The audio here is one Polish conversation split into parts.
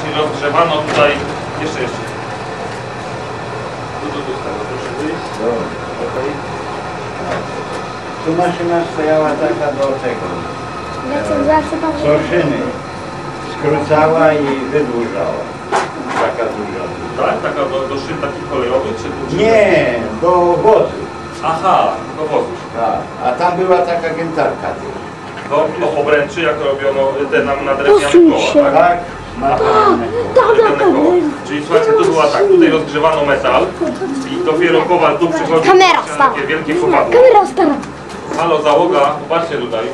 czyli rozgrzewano tutaj, jeszcze, jeszcze. Tu, tu, tu, tego, proszę wyjść. Dobra. Okej. Tu maszyna stojała taka do tego. Pan Soszyny. Skrócała i wydłużała. Taka duża. Tak, taka do, do szyn takich kolejowych, czy... czy Nie, do wozu. Aha, do wozu. Tak. A tam była taka gętarka też. Do, do obręczy, jak robiono te nam na drewnianych kołach, tak? Tak? Materialne. Drewniane koła. Czyli słuchajcie, tu była tak, tutaj rozgrzewano metal i dopiero kowal tu przychodził Kamera takie wielkie kowadło. Kamera stara. Halo załoga, popatrzcie tutaj.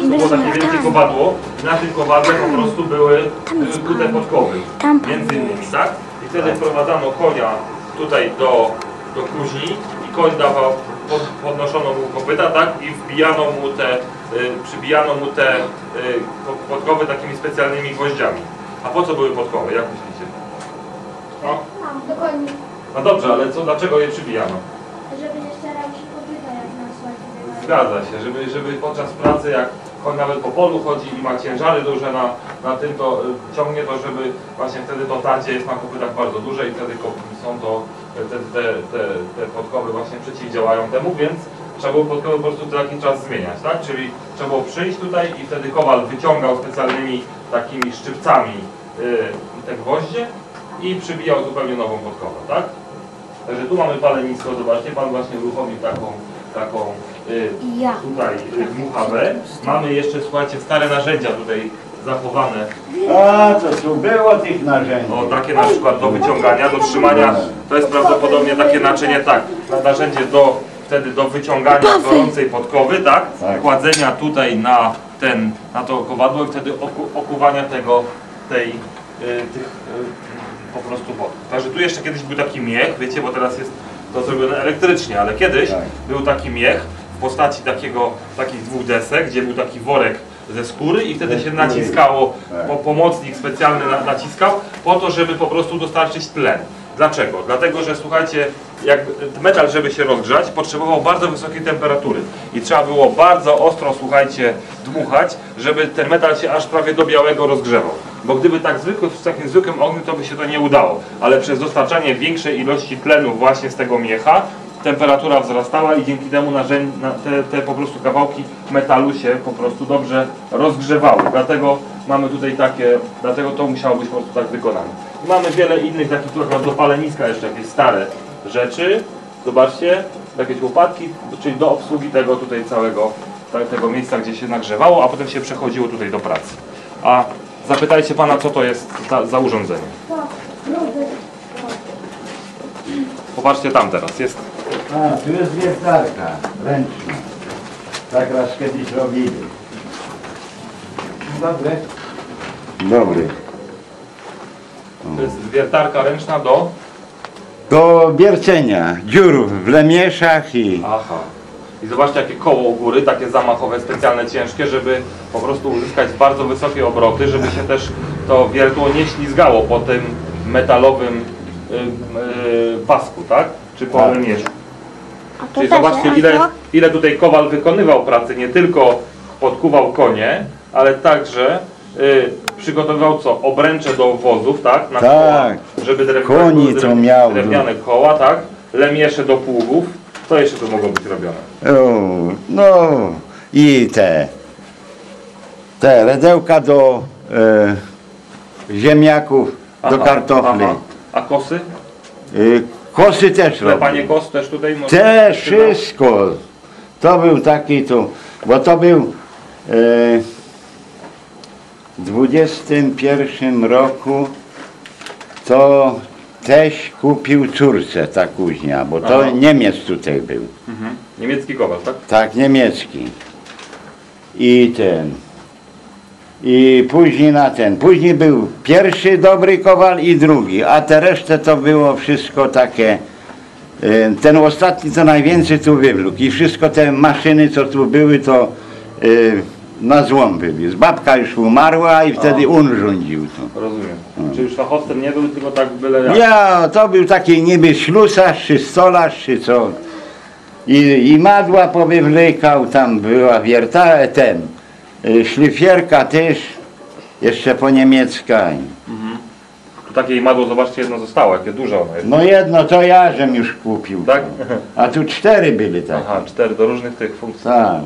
Tu było takie wielkie kowadło i na tym kowadle po prostu były, były kute podkowy. Między innymi, tak? I wtedy wprowadzano konia tutaj do, do kuźni i koń dawał, pod, podnoszono mu kopyta, tak? I wbijano mu te, y, przybijano mu te y, podkowy takimi specjalnymi gwoździami. A po co były podkowy, jak myślicie? No, Dokładnie. no dobrze, ale co, dlaczego je przybijano? Żeby nie starał się kopyta jak na słońcu. Zgadza się, żeby, żeby podczas pracy, jak koń nawet po polu chodzi i ma ciężary duże na, na tym, to y, ciągnie to, żeby właśnie wtedy to tarcie jest na kopytach bardzo duże i wtedy są to y, te, te, te, te podkowy właśnie przeciwdziałają temu, więc trzeba było podkowy po prostu co jakiś czas zmieniać, tak? Czyli trzeba było przyjść tutaj i wtedy kowal wyciągał specjalnymi takimi szczypcami y, te gwoździe i przybijał zupełnie nową podkowę, tak? Także tu mamy palenisko, zobaczcie, pan właśnie uruchomił taką, taką y, Ja. tutaj y, dmuchawę. Mamy jeszcze, słuchajcie, stare narzędzia tutaj zachowane. A, to tu było tych narzędzi. O, takie na przykład do wyciągania, do trzymania. To jest prawdopodobnie takie naczynie, tak, na- narzędzie do, wtedy do wyciągania gorącej podkowy, tak? Tak. Kładzenia tutaj na ten, na to kowadło i wtedy oku, okuwania tego, tej, y, tych y, po prostu wody. Także tu jeszcze kiedyś był taki miech, wiecie, bo teraz jest to zrobione elektrycznie, ale kiedyś Tak. był taki miech w postaci takiego, takich dwóch desek, gdzie był taki worek ze skóry i wtedy się naciskało, Tak. po, pomocnik specjalny na, naciskał po to, żeby po prostu dostarczyć tlen. Dlaczego? Dlatego, że słuchajcie, jak metal, żeby się rozgrzać, potrzebował bardzo wysokiej temperatury i trzeba było bardzo ostro, słuchajcie, dmuchać, żeby ten metal się aż prawie do białego rozgrzewał. Bo gdyby tak zwykły, w takim zwykłym ogniu, to by się to nie udało. Ale przez dostarczanie większej ilości tlenu właśnie z tego miecha, temperatura wzrastała i dzięki temu te, te po prostu kawałki metalu się po prostu dobrze rozgrzewały. Dlatego mamy tutaj takie, dlatego to musiało być po prostu tak wykonane. I mamy wiele innych takich tu do paleniska jeszcze jakieś stare rzeczy. Zobaczcie, jakieś łopatki, czyli do obsługi tego tutaj całego tego miejsca, gdzie się nagrzewało, a potem się przechodziło tutaj do pracy. A zapytajcie pana, co to jest za, za urządzenie. Popatrzcie tam teraz, jest A, tu jest wiertarka ręczna. Tak raz kiedyś robili. Dobry. Dobry. To jest wiertarka ręczna do... Do wiercenia dziur w lemieszach i... Aha. I zobaczcie jakie koło u góry, takie zamachowe, specjalne, ciężkie, żeby po prostu uzyskać bardzo wysokie obroty, żeby się też to wiertło nie ślizgało po tym metalowym pasku, tak? Czy po Tak. to Czyli zobaczcie ile, ile tutaj kowal wykonywał pracy, nie tylko podkuwał konie, ale także y, przygotowywał co? Obręcze do wozów, tak? Na Tak. koła, żeby drewniane, Koni to miał. drewniane koła, tak? Lemiesze do pługów. Co jeszcze tu mogło być robione? O, no i te... Te redełka do e, ziemniaków, do Aha, kartofli. aha. A kosy? Y, kosy też Klepanie robili. kos też tutaj może- Też wszystko. To był taki tu, bo to był e, w 21 roku to teś kupił córce ta kuźnia, bo to Aha. Niemiec tutaj był. Mhm. Niemiecki kowal, tak? Tak, niemiecki. I ten. I później na ten. Później był pierwszy dobry kowal i drugi, a te resztę to było wszystko takie. e, Ten ostatni to najwięcej tu wywlókł i wszystko te maszyny co tu były to e, na złom wywiózł. Babka już umarła i wtedy on rządził tu. Rozumiem. Czy już fachowcem nie był, tylko tak byle jak. Ja, to był taki niby ślusarz, czy stolarz, czy co. I, i madła powywlekał, tam była wierta, ten, szlifierka też. Jeszcze po niemiecka. Tu takie imadło, zobaczcie, jedno zostało, jakie duże ono jest. No jedno to ja żem już kupił. Tak? A tu cztery byli takie. Aha, cztery do różnych tych funkcji. Tak.